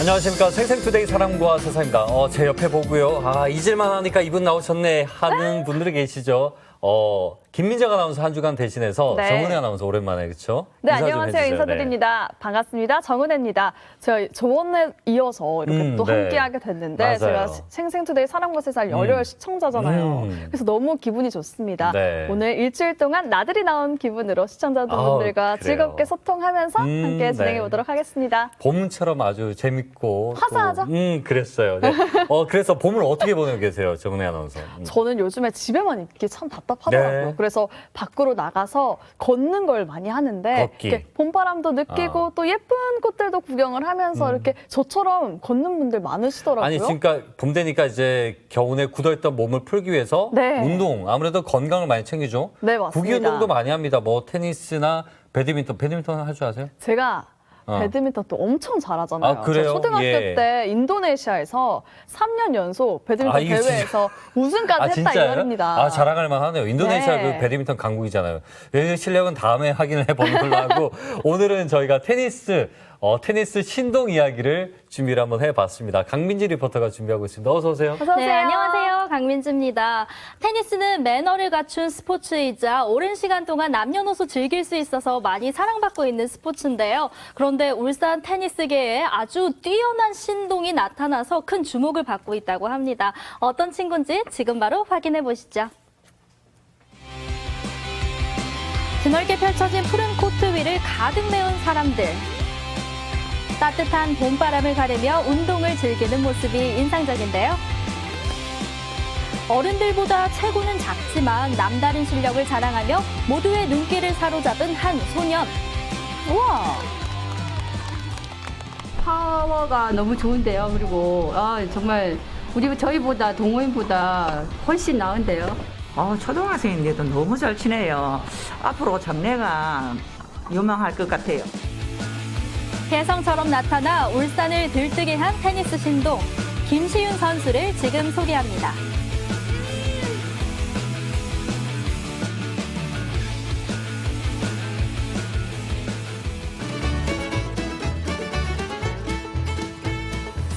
안녕하십니까 생생투데이 사람과 세상입니다. 어, 제 옆에 보고요. 아 잊을만 하니까 이분 나오셨네 하는 분들이 계시죠. 어 김민정 아나운서 한 주간 대신해서 네. 정은혜 아나운서 오랜만에 그렇죠? 네, 안녕하세요. 인사드립니다. 반갑습니다. 정은혜입니다. 제가 저번에 이어서 이렇게 음, 또 네. 함께하게 됐는데 맞아요. 제가 시- 생생투데이 사람과 세상 열혈 음. 시청자잖아요. 음. 그래서 너무 기분이 좋습니다. 네. 오늘 일주일 동안 나들이 나온 기분으로 시청자분들과 그래요. 즐겁게 소통하면서 음, 함께 진행해 네. 보도록 하겠습니다. 봄처럼 아주 재밌고 또, 화사하죠? 음 그랬어요. 네. 어 그래서 봄을 어떻게 보내고 계세요, 정은혜 아나운서? 음. 저는 요즘에 집에만 있기 참 답답하더라고요. 네. 그래서 밖으로 나가서 걷는 걸 많이 하는데. 이렇게 봄바람도 느끼고 아. 또 예쁜 꽃들도 구경을 하면서 음. 이렇게 저처럼 걷는 분들 많으시더라고요. 아니 그러니까 봄 되니까 이제 겨우내 굳어있던 몸을 풀기 위해서 네. 운동 아무래도 건강을 많이 챙기죠. 네, 맞습니다. 구기 운동도 많이 합니다. 뭐 테니스나 배드민턴, 배드민턴 할 줄 아세요? 제가 어. 배드민턴 또 엄청 잘하잖아요. 아, 그래요? 저 초등학교 예. 때 인도네시아에서 3년 연속 배드민턴 아, 대회에서 우승까지 아 했다 진짜요? 이겁니다. 아 자랑할 만하네요. 인도네시아 네. 그 배드민턴 강국이잖아요. 이 실력은 다음에 확인을 해보는 걸로 하고 오늘은 저희가 테니스 어, 테니스 신동 이야기를 준비를 한번 해봤습니다. 강민지 리포터가 준비하고 있습니다. 어서 오세요. 어서 오세요. 네, 안녕하세요. 강민주입니다. 테니스는 매너를 갖춘 스포츠이자 오랜 시간 동안 남녀노소 즐길 수 있어서 많이 사랑받고 있는 스포츠인데요. 그런데 울산 테니스계에 아주 뛰어난 신동이 나타나서 큰 주목을 받고 있다고 합니다. 어떤 친구인지 지금 바로 확인해 보시죠. 드넓게 펼쳐진 푸른 코트 위를 가득 메운 사람들. 따뜻한 봄바람을 가르며 운동을 즐기는 모습이 인상적인데요. 어른들보다 체구는 작지만 남다른 실력을 자랑하며 모두의 눈길을 사로잡은 한 소년. 우와! 파워가 너무 좋은데요. 그리고 아, 정말 우리 저희보다 동호인보다 훨씬 나은데요. 어, 초등학생인데도 너무 잘 치네요. 앞으로 장래가 유망할 것 같아요. 혜성처럼 나타나 울산을 들뜨게 한 테니스 신동. 김시윤 선수를 지금 소개합니다.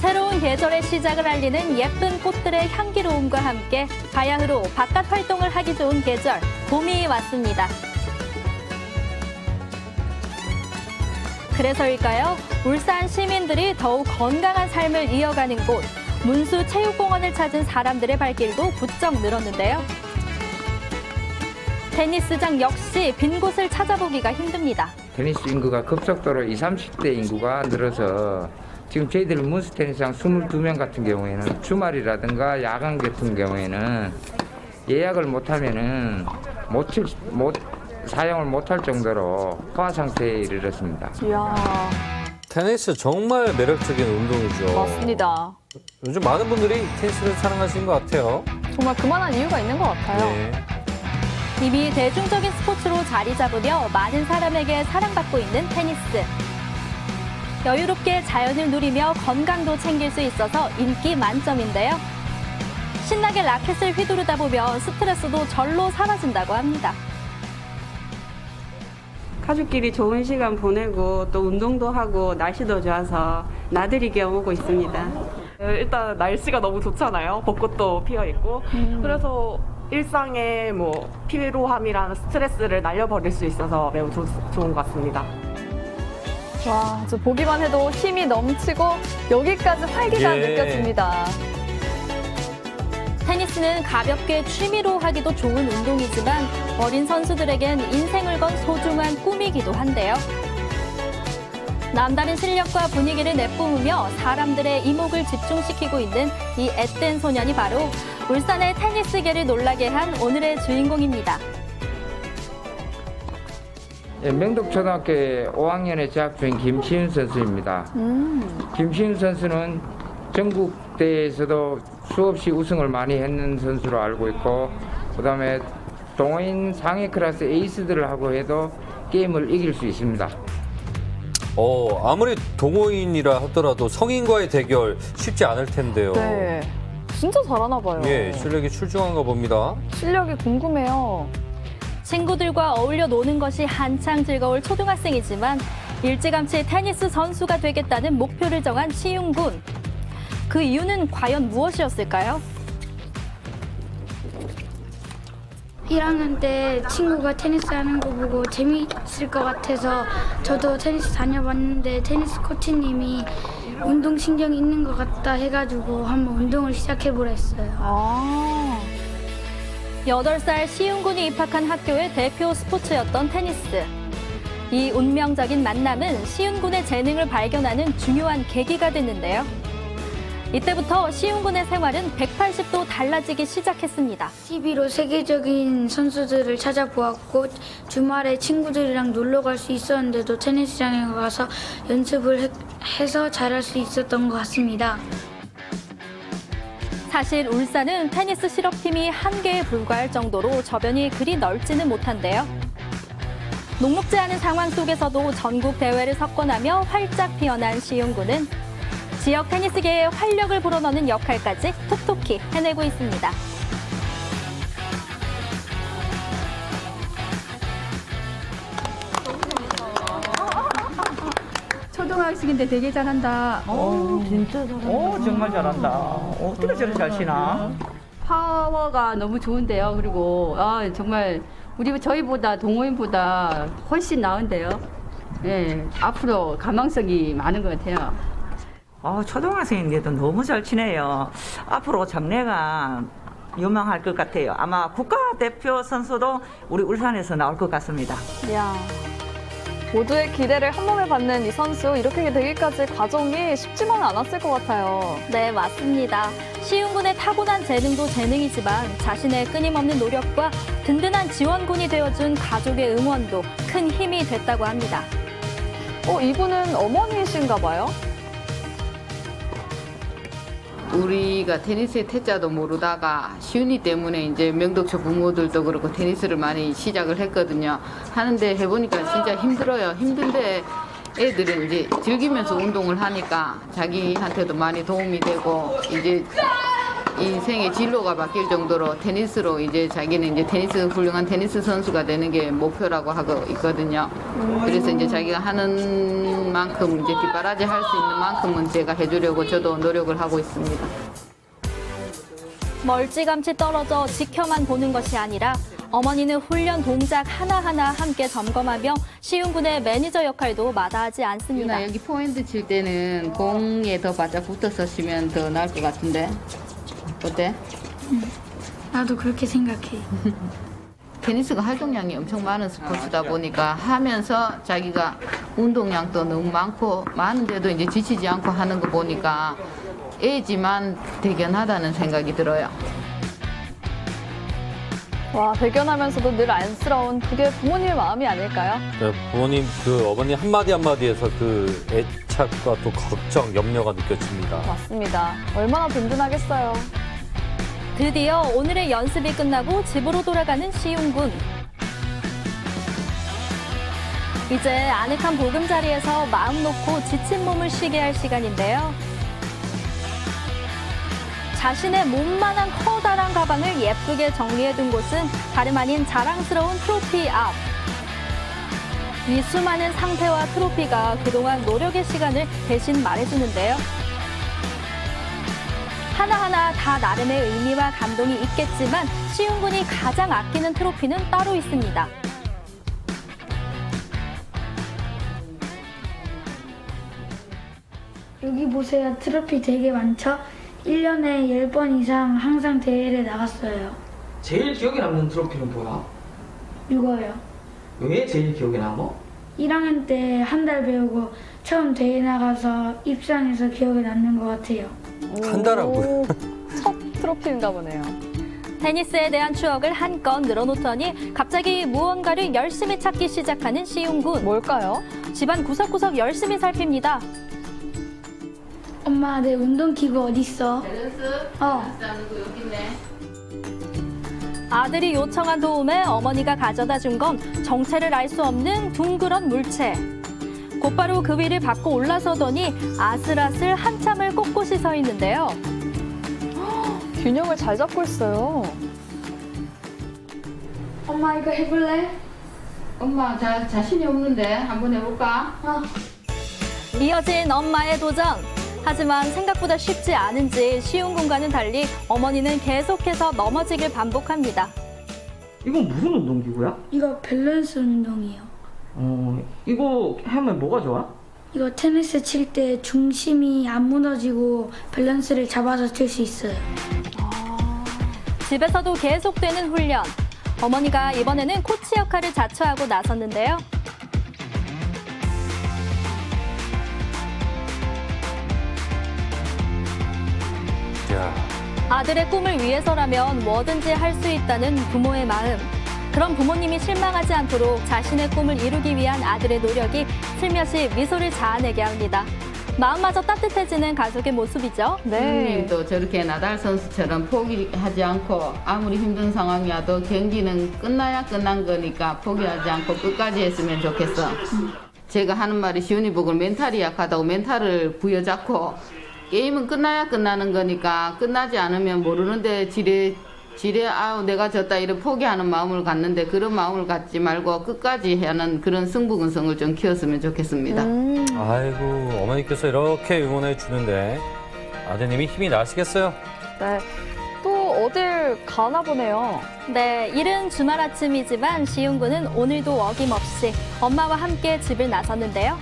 새로운 계절의 시작을 알리는 예쁜 꽃들의 향기로움과 함께 바야흐로 바깥 활동을 하기 좋은 계절, 봄이 왔습니다. 그래서일까요? 울산 시민들이 더욱 건강한 삶을 이어가는 곳, 문수 체육공원을 찾은 사람들의 발길도 부쩍 늘었는데요. 테니스장 역시 빈 곳을 찾아보기가 힘듭니다. 테니스 인구가 급속도로 20, 30대 인구가 늘어서 지금 저희들 문스 테니스장 22명 같은 경우에는 주말이라든가 야간 같은 경우에는 예약을 못하면은 못, 칠, 못 사용을 못할 정도로 포화 상태에 이르렀습니다. 이야, 테니스 정말 매력적인 운동이죠. 맞습니다. 요즘 많은 분들이 테니스를 사랑하시는 것 같아요. 정말 그만한 이유가 있는 것 같아요. 네. 이미 대중적인 스포츠로 자리 잡으며 많은 사람에게 사랑받고 있는 테니스. 여유롭게 자연을 누리며 건강도 챙길 수 있어서 인기 만점인데요. 신나게 라켓을 휘두르다 보면 스트레스도 절로 사라진다고 합니다. 가족끼리 좋은 시간 보내고 또 운동도 하고 날씨도 좋아서 나들이 겸 오고 있습니다. 일단 날씨가 너무 좋잖아요. 벚꽃도 피어 있고. 그래서 일상의 뭐 피로함이랑 스트레스를 날려버릴 수 있어서 매우 좋, 좋은 것 같습니다. 와, 저 보기만 해도 힘이 넘치고 여기까지 활기가 예. 느껴집니다. 테니스는 가볍게 취미로 하기도 좋은 운동이지만 어린 선수들에겐 인생을 건 소중한 꿈이기도 한데요. 남다른 실력과 분위기를 내뿜으며 사람들의 이목을 집중시키고 있는 이 앳된 소년이 바로 울산의 테니스계를 놀라게 한 오늘의 주인공입니다. 예, 명덕초등학교에 5학년에 재학 중인 김시윤 선수입니다. 김시윤 선수는 전국대회에서도 수없이 우승을 많이 했는 선수로 알고 있고 그다음에 동호인 상위 클래스 에이스들을 하고 해도 게임을 이길 수 있습니다. 어, 아무리 동호인이라 하더라도 성인과의 대결 쉽지 않을 텐데요. 네. 진짜 잘하나 봐요. 예, 실력이 출중한가 봅니다. 실력이 궁금해요. 친구들과 어울려 노는 것이 한창 즐거울 초등학생이지만 일찌감치 테니스 선수가 되겠다는 목표를 정한 시윤군. 그 이유는 과연 무엇이었을까요? 1학년 때 친구가 테니스 하는 거 보고 재미있을 것 같아서 저도 테니스 다녀봤는데 테니스 코치님이 운동 신경이 있는 것 같다 해가지고 한번 운동을 시작해보라 했어요. 아, 8살 시윤군이 입학한 학교의 대표 스포츠였던 테니스. 이 운명적인 만남은 시윤군의 재능을 발견하는 중요한 계기가 됐는데요. 이때부터 시윤군의 생활은 180도 달라지기 시작했습니다. TV로 세계적인 선수들을 찾아보았고 주말에 친구들이랑 놀러 갈 수 있었는데도 테니스장에 가서 연습을 해- 해서 잘할 수 있었던 것 같습니다. 사실 울산은 테니스 실업팀이 한 개에 불과할 정도로 저변이 그리 넓지는 못한데요. 녹록지 않은 상황 속에서도 전국 대회를 석권하며 활짝 피어난 시윤군은 지역 테니스계의 활력을 불어넣는 역할까지 톡톡히 해내고 있습니다. 초등학생인데 되게 잘한다. 어, 진짜 잘한다. 어, 정말 잘한다. 어떻게 저렇게 잘 치나? 파워가 너무 좋은데요. 그리고 아, 정말 우리 저희보다 동호인보다 훨씬 나은데요. 예, 앞으로 가망성이 많은 것 같아요. 어, 초등학생인데도 너무 잘 치네요. 앞으로 장래가 유망할 것 같아요. 아마 국가대표 선수도 우리 울산에서 나올 것 같습니다. 이야. 모두의 기대를 한 몸에 받는 이 선수 이렇게 되기까지 과정이 쉽지만은 않았을 것 같아요. 네, 맞습니다. 시윤군의 타고난 재능도 재능이지만 자신의 끊임없는 노력과 든든한 지원군이 되어준 가족의 응원도 큰 힘이 됐다고 합니다. 어, 이분은 어머니이신가 봐요? 우리가 테니스의 태자도 모르다가 시윤이 때문에 이제 명덕초 부모들도 그렇고 테니스를 많이 시작을 했거든요. 하는데 해보니까 진짜 힘들어요. 힘든데 애들은 이제 즐기면서 운동을 하니까 자기한테도 많이 도움이 되고 이제 인생의 진로가 바뀔 정도로 테니스로 이제 자기는 이제 테니스 훌륭한 테니스 선수가 되는 게 목표라고 하고 있거든요. 그래서 이제 자기가 하는 만큼 이제 뒷바라지 할 수 있는 만큼은 제가 해주려고 저도 노력을 하고 있습니다. 멀찌감치 떨어져 지켜만 보는 것이 아니라 어머니는 훈련 동작 하나하나 함께 점검하며 시윤군의 매니저 역할도 마다하지 않습니다. 유나 여기 포핸드 칠 때는 공에 더 바짝 붙어서 치면 더 나을 것 같은데 어때? 나도 그렇게 생각해. 테니스가 활동량이 엄청 많은 스포츠다 보니까 하면서 자기가 운동량도 너무 많고 많은데도 이제 지치지 않고 하는 거 보니까 애지만 대견하다는 생각이 들어요. 와, 대견하면서도 늘 안쓰러운 그게 부모님의 마음이 아닐까요? 네, 부모님 그 어머니 한마디 한마디에서 그 애착과 또 걱정, 염려가 느껴집니다. 맞습니다. 얼마나 든든하겠어요. 드디어 오늘의 연습이 끝나고 집으로 돌아가는 시윤군. 이제 아늑한 보금자리에서 마음 놓고 지친 몸을 쉬게 할 시간인데요. 자신의 몸만한 커다란 가방을 예쁘게 정리해둔 곳은 다름 아닌 자랑스러운 트로피 앞. 이 수많은 상태와 트로피가 그동안 노력의 시간을 대신 말해주는데요. 하나하나 다 나름의 의미와 감동이 있겠지만 시윤군이 가장 아끼는 트로피는 따로 있습니다. 여기 보세요. 트로피 되게 많죠? 1년에 10번 이상 항상 대회를 나갔어요. 제일 기억에 남는 트로피는 뭐야? 이거요. 왜 제일 기억에 남아? 1학년 때 한 달 배우고 처음 대회 나가서 입상해서 기억에 남는 것 같아요. 한다라고요? 오, 첫 트로피인가 보네요. 테니스에 대한 추억을 한껏 늘어놓더니 갑자기 무언가를 열심히 찾기 시작하는 시윤군. 뭘까요? 집안 구석구석 열심히 살핍니다. 엄마, 내 운동기구 어딨어? 밸런스 어. 여기 있네. 아들이 요청한 도움에 어머니가 가져다 준 건 정체를 알 수 없는 둥그런 물체. 곧바로 그 위를 받고 올라서더니 아슬아슬 한참을 꼿꼿이 서 있는데요. 균형을 잘 잡고 있어요. 엄마, 이거 해볼래? 엄마 자, 자신이 없는데 한번 해볼까? 이어진 엄마의 도전. 하지만 생각보다 쉽지 않은지 쉬운 공간은 달리 어머니는 계속해서 넘어지길 반복합니다. 이건 무슨 운동기구야? 이거 밸런스 운동이에요. 어, 이거 하면 뭐가 좋아? 이거 테니스 칠 때 중심이 안 무너지고 밸런스를 잡아서 칠 수 있어요. 집에서도 계속되는 훈련. 어머니가 이번에는 코치 역할을 자처하고 나섰는데요. 야, 아들의 꿈을 위해서라면 뭐든지 할 수 있다는 부모의 마음. 그런 부모님이 실망하지 않도록 자신의 꿈을 이루기 위한 아들의 노력이 슬며시 미소를 자아내게 합니다. 마음마저 따뜻해지는 가족의 모습이죠. 네. 부모님도 저렇게 나달 선수처럼 포기하지 않고 아무리 힘든 상황이라도 경기는 끝나야 끝난 거니까 포기하지 않고 끝까지 했으면 좋겠어. 제가 하는 말이 시온이 보고 멘탈이 약하다고 멘탈을 부여잡고 게임은 끝나야 끝나는 거니까 끝나지 않으면 모르는데 지레 지레 아우 내가 졌다 이런 포기하는 마음을 갖는데 그런 마음을 갖지 말고 끝까지 하는 그런 승부근성을 좀 키웠으면 좋겠습니다. 아이고 어머니께서 이렇게 응원해 주는데 아드님이 힘이 나시겠어요? 네. 또 어딜 가나 보네요. 네, 이른 주말 아침이지만 시윤군은 오늘도 어김없이 엄마와 함께 집을 나섰는데요.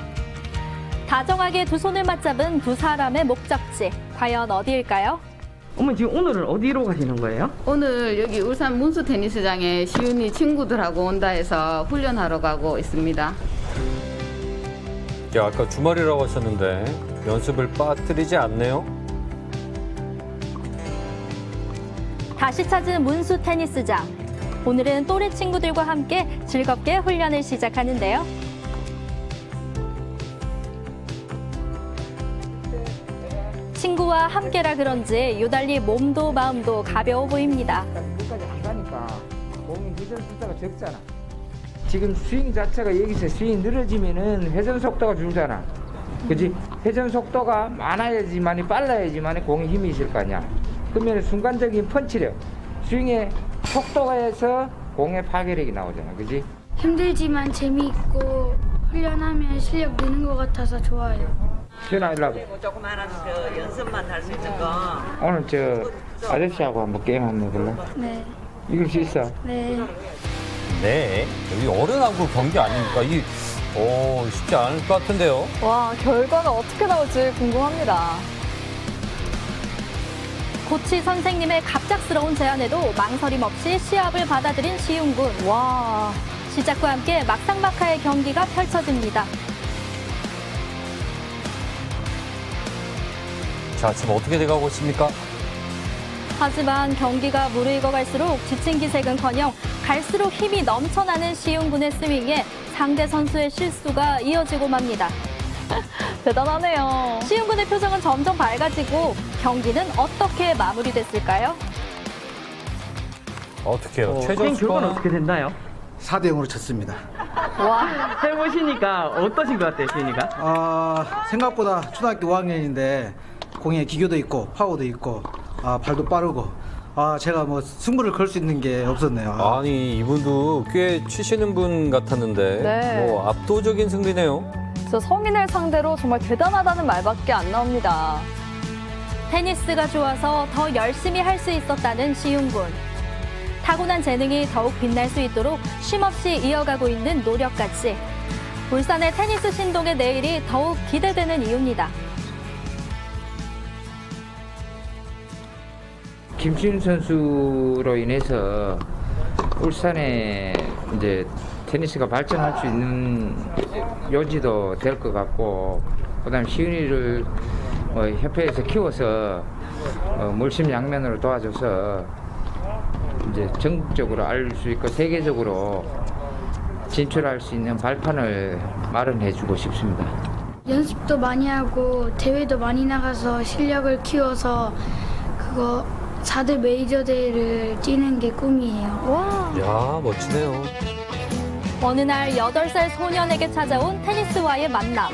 다정하게 두 손을 맞잡은 두 사람의 목적지, 과연 어디일까요? 어머니 지금 오늘은 어디로 가시는 거예요? 오늘 여기 울산 문수 테니스장에 시윤이 친구들하고 온다 해서 훈련하러 가고 있습니다. 야, 아까 주말이라고 하셨는데 연습을 빠뜨리지 않네요. 다시 찾은 문수 테니스장. 오늘은 또래 친구들과 함께 즐겁게 훈련을 시작하는데요. 친구와 함께라 그런지 유달리 몸도 마음도 가벼워 보입니다. 끝까지 안 가니까 공이 회전 숫자가 적잖아. 지금 스윙 자체가 여기서 스윙이 늘어지면은 회전 속도가 줄잖아. 그지? 회전 속도가 많아야지만이 빨라야지만이 공에 힘이 있을 거 아니야. 그러면 순간적인 펀치력, 스윙의 속도가 해서 공의 파괴력이 나오잖아. 그지? 힘들지만 재미있고 훈련하면 실력 느는 것 같아서 좋아요. 시원아 일로 와봐. 조그마한 그 연습만 할 수 있는 거. 오늘 저 아저씨하고 한번 게임 한번 해볼래? 네, 이길 수 있어? 네. 네, 여기 어른하고 경기 아닙니까? 이, 오, 쉽지 않을 것 같은데요. 와, 결과가 어떻게 나올지 궁금합니다. 코치 선생님의 갑작스러운 제안에도 망설임 없이 시합을 받아들인 시윤군. 와, 시작과 함께 막상막하의 경기가 펼쳐집니다. 자, 지금 어떻게 돼가고 있습니까? 하지만 경기가 무르익어 갈수록 지친 기색은커녕 갈수록 힘이 넘쳐나는 시윤군의 스윙에 상대 선수의 실수가 이어지고 맙니다. 대단하네요. 시윤군의 표정은 점점 밝아지고 경기는 어떻게 마무리됐을까요? 어떻게 해요? 어, 최종 결과는 어떻게 됐나요? 4대 0으로 쳤습니다. 와, 해보시니까 어떠신 것 같아요, 시윤이가? 아, 생각보다 초등학교 5학년인데 공에 기교도 있고 파워도 있고 아, 발도 빠르고 아, 제가 뭐 승부를 걸 수 있는 게 없었네요. 아, 아니, 이분도 꽤 치시는 분 같았는데, 네. 뭐 압도적인 승리네요. 진짜 성인을 상대로 정말 대단하다는 말밖에 안 나옵니다. 테니스가 좋아서 더 열심히 할 수 있었다는 시윤군. 타고난 재능이 더욱 빛날 수 있도록 쉼없이 이어가고 있는 노력까지. 울산의 테니스 신동의 내일이 더욱 기대되는 이유입니다. 김신 선수로 인해서 울산에 이제 테니스가 발전할 수 있는 요지도 될 것 같고 그다음 시은이를 어, 협회에서 키워서 어, 물심양면으로 도와줘서 이제 전국적으로 알수 있고 세계적으로 진출할 수 있는 발판을 마련해주고 싶습니다. 연습도 많이 하고 대회도 많이 나가서 실력을 키워서 그거 4대 메이저 대회를 뛰는 게 꿈이에요. 와, 야 멋지네요. 어느 날 8살 소년에게 찾아온 테니스와의 만남.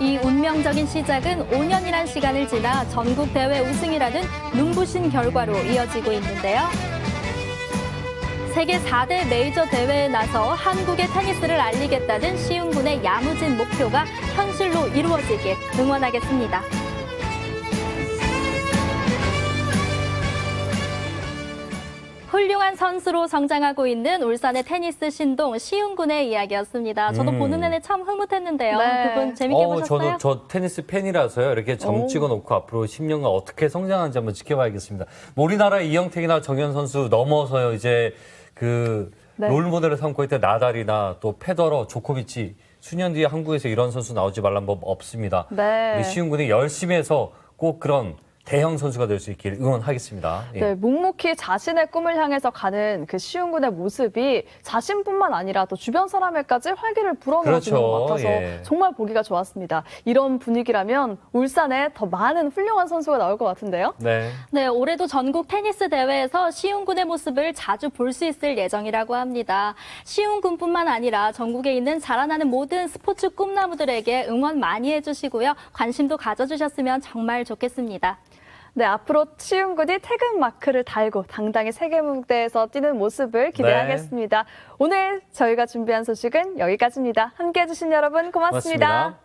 이 운명적인 시작은 5년이란 시간을 지나 전국 대회 우승이라는 눈부신 결과로 이어지고 있는데요. 세계 4대 메이저 대회에 나서 한국의 테니스를 알리겠다는 시흥군의 야무진 목표가 현실로 이루어지길 응원하겠습니다. 훌륭한 선수로 성장하고 있는 울산의 테니스 신동 시흥군의 이야기였습니다. 저도 음. 보는 내내 참 흐뭇했는데요. 네. 두분 재밌게 어, 보셨어요? 저도 저 테니스 팬이라서요. 이렇게 점 오. 찍어놓고 앞으로 10년간 어떻게 성장하는지 한번 지켜봐야겠습니다. 뭐 우리나라 이영택이나 정현 선수 넘어서요. 이제 그 네. 롤모델을 삼고 있던 나달이나 또 페더러, 조코비치 수년 뒤에 한국에서 이런 선수 나오지 말란 법 없습니다. 네. 우리 시흥군이 열심히 해서 꼭 그런 대형 선수가 될 수 있길 응원하겠습니다. 예. 네, 묵묵히 자신의 꿈을 향해서 가는 그 시흥군의 모습이 자신뿐만 아니라 또 주변 사람에까지 활기를 불어넣어주는 그렇죠. 것 같아서 예. 정말 보기가 좋았습니다. 이런 분위기라면 울산에 더 많은 훌륭한 선수가 나올 것 같은데요. 네. 네, 올해도 전국 테니스 대회에서 시흥군의 모습을 자주 볼 수 있을 예정이라고 합니다. 시흥군뿐만 아니라 전국에 있는 자라나는 모든 스포츠 꿈나무들에게 응원 많이 해주시고요. 관심도 가져주셨으면 정말 좋겠습니다. 네, 앞으로 시흥군이 태극 마크를 달고 당당히 세계 무대에서 뛰는 모습을 기대하겠습니다. 오늘 저희가 준비한 소식은 여기까지입니다. 함께 해 주신 여러분 고맙습니다. 고맙습니다.